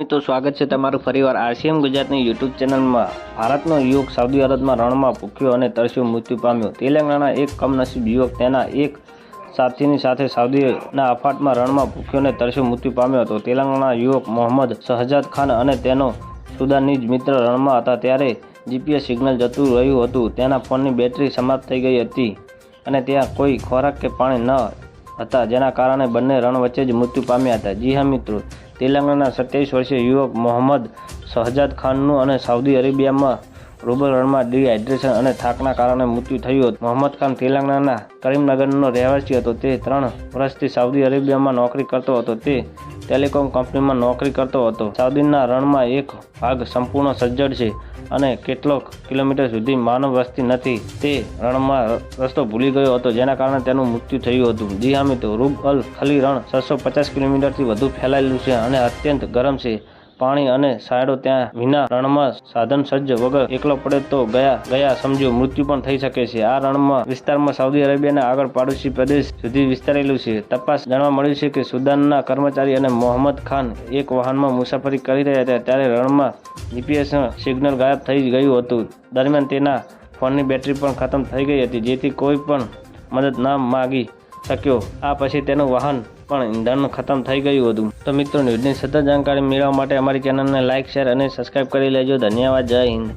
મિત્રો, સ્વાગત છે તમારું ફરીવાર આરસીએમ ગુજરાતની યુટ્યુબ ચેનલમાં. ભારતનો યુવક સાઉદી અરબમાં રણમાં ભૂખ્યો અને તરસ્યો મૃત્યુ પામ્યો. તેલંગાણા એક કમનસીબ યુવક તેના એક સાથીની સાથે સાઉદીના અફાટમાં રણમાં ભૂખ્યો અને તરસ્યો મૃત્યુ પામ્યો હતો. તેલંગાણા યુવક મોહમ્મદ શહજાદ ખાન અને તેનો સુદાનીજ મિત્ર રણમાં હતા. ત્યારે જીપીએસ સિગ્નલ જતું રહ્યું હતું. તેના ફોનની બેટરી સમાપ્ત થઈ ગઈ હતી અને ત્યાં કોઈ ખોરાક કે પાણી ન હતા. જેના કારણે બંને રણ વચ્ચે જ મૃત્યુ પામ્યા હતા. જી હા, મિત્રો. તેલંગાણાના સત્યાવીસ વર્ષીય યુવક મોહમ્મદ શહજાદ ખાનનું અને સાઉદી અરેબિયામાં રૂબલ રણમાં ડિહાઇડ્રેશન અને થાકના કારણે મૃત્યુ થયું હતું. મોહમ્મદ ખાન તેલંગાણાના કરીમનગરનો રહેવાસી હતો. તે ત્રણ વર્ષથી સાઉદી અરેબિયામાં નોકરી કરતો હતો. તે ટેલિકોમ કંપનીમાં નોકરી કરતો હતો. સાઉદીના રણમાં એક ભાગ સંપૂર્ણ સજ્જડ છે અને કેટલોક કિલોમીટર સુધી માનવ વસ્તી નથી. તે રણમાં રસ્તો ભૂલી ગયો હતો, જેના કારણે તેનું મૃત્યુ થયું હતું. જી હા મિત્રો રૂબ અલ ખલી રણ છસો પચાસ કિલોમીટરથી વધુ ફેલાયેલું છે અને અત્યંત ગરમ છે. પાણી અને સાયડો ત્યાં વિના રણમાં સાધન સજ્જ વગર એકલો પડે તો ગયા ગયા સમજો મૃત્યુ પણ થઈ શકે છે. આ રણમાં વિસ્તારમાં સાઉદી અરેબિયાના આગળ પાડોશી પ્રદેશ સુધી વિસ્તારેલું છે. તપાસ જાણવા મળ્યું છે કે સુદાનના કર્મચારી અને મોહમ્મદ ખાન એક વાહનમાં મુસાફરી કરી રહ્યા હતા ત્યારે રણમાં જીપીએસ સિગ્નલ ગાયબ થઈ ગયું હતું. દરમિયાન તેના ફોનની બેટરી પણ ખતમ થઈ ગઈ હતી, જેથી કોઈ પણ મદદ ના માગી શક્યો. આ પછી તેનું વાહન પણ ઈંધણનું ખતમ થઈ ગયું હતું. તો મિત્રો, ન્યૂઝની સતત જાણકારી મેળવવા માટે અમારી ચેનલને લાઇક શેર અને સબસ્ક્રાઇબ કરી લેજો. ધન્યવાદ. જય હિન્દ.